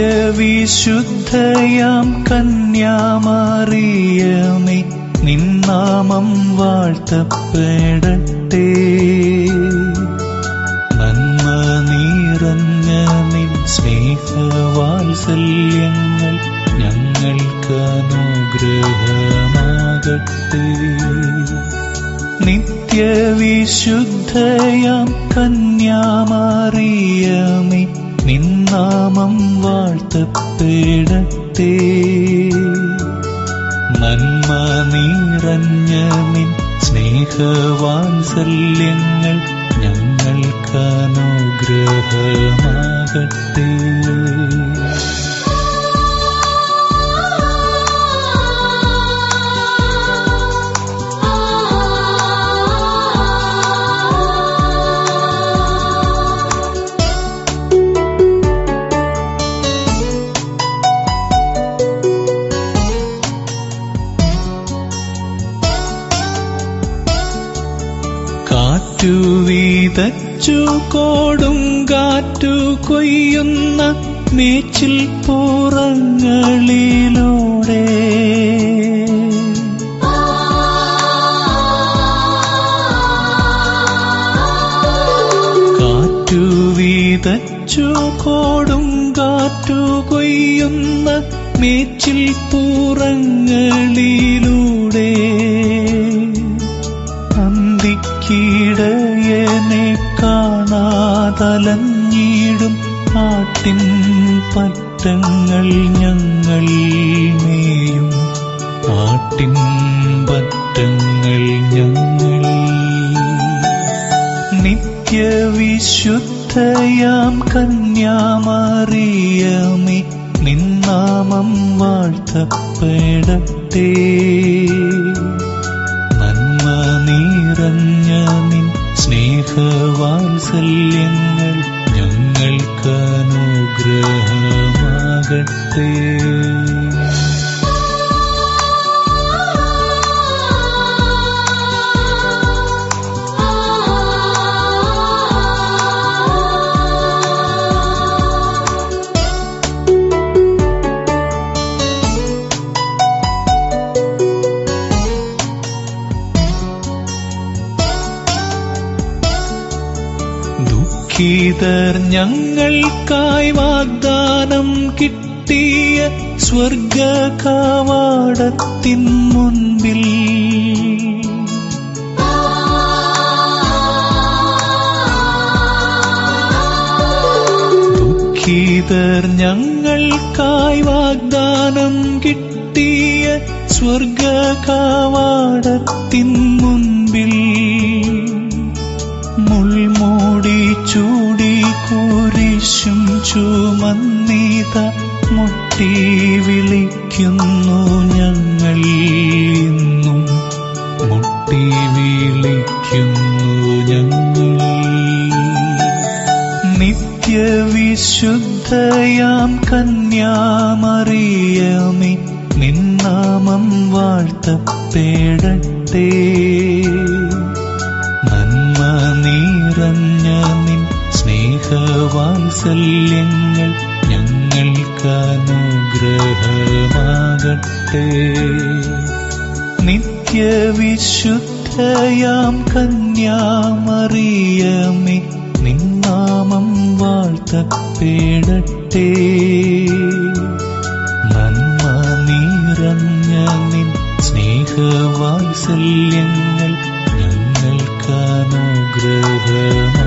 നിത്യവിശുദ്ധയാം കന്യാമറിയമേ നിന്നാമം വാഴ്ത്തപ്പെടട്ടെ. നന്മ നീറഞ്ഞ നിൻ സ്നേഹവാത്സല്യങ്ങൾ ഞങ്ങൾക്ക് അനുഗ്രഹമാകട്ടെ. നിത്യവിശുദ്ധയാം കന്യാമറിയമേ നിന്നാമം വാഴ്ത്തപ്പെടത്തേ നന്മ നിറഞ്ഞ നിൻ സ്നേഹവാത്സല്യങ്ങൾ ഞങ്ങൾക്ക് കാറ്റു വീതച്ചു കോടും കാറ്റു കൊയ്യുന്ന മേച്ചിൽ പൂറങ്ങളിലൂടെ. കാറ്റു വീതച്ചു കോടും കാറ്റു കൊയ്യുന്ന മേച്ചിൽ പുറങ്ങളിലൂടെ. കാണാതലഞ്ഞിടും ആട്ടിൻ പറ്റങ്ങൾ ഞങ്ങൾ മേയും. ആട്ടിൻ പറ്റങ്ങൾ ഞങ്ങൾ. നിത്യവിശുദ്ധയാം കന്യാമറിയമേ നിന്നാമം വാഴ്ത്തപ്പെടട്ടെ. സ്നേഹവാത്സല്യങ്ങൾ ഞങ്ങൾക്ക് അനുഗ്രഹമാകട്ടെ ദുഃഖിതർ ഞങ്ങൾക്കായി വാഗ്ദാനം കിട്ടിയ സ്വർഗ കവാടത്തിൻ മുൻപിൽ. ദുഃഖിതർ ഞങ്ങൾക്കായി വാഗ്ദാനം കിട്ടിയ സ്വർഗ കവാടത്തിൻ ചുമന്നീത മുട്ടി വിളിക്കുന്നു ഞങ്ങൾ ഇന്നും. മുട്ടി വിളിക്കുന്നു ഞങ്ങൾ. നിത്യവിശുദ്ധയാം കന്യാമറിയമേ നിന്നാമം വാഴ്ത്തപ്പെടട്ടെ. സ്നേഹവാത്സല്യങ്ങൾ ഞങ്ങൾക്കനുഗ്രഹമാകട്ടെ നിത്യവിശുദ്ധയാം കന്യാമറിയമേ നിന്നാമം വാഴ്ത്തപ്പെടട്ടെ നന്മ നിറഞ്ഞ നിൻ സ്നേഹവാത്സല്യങ്ങൾ ഞങ്ങൾക്ക് അനുഗ്രഹമാ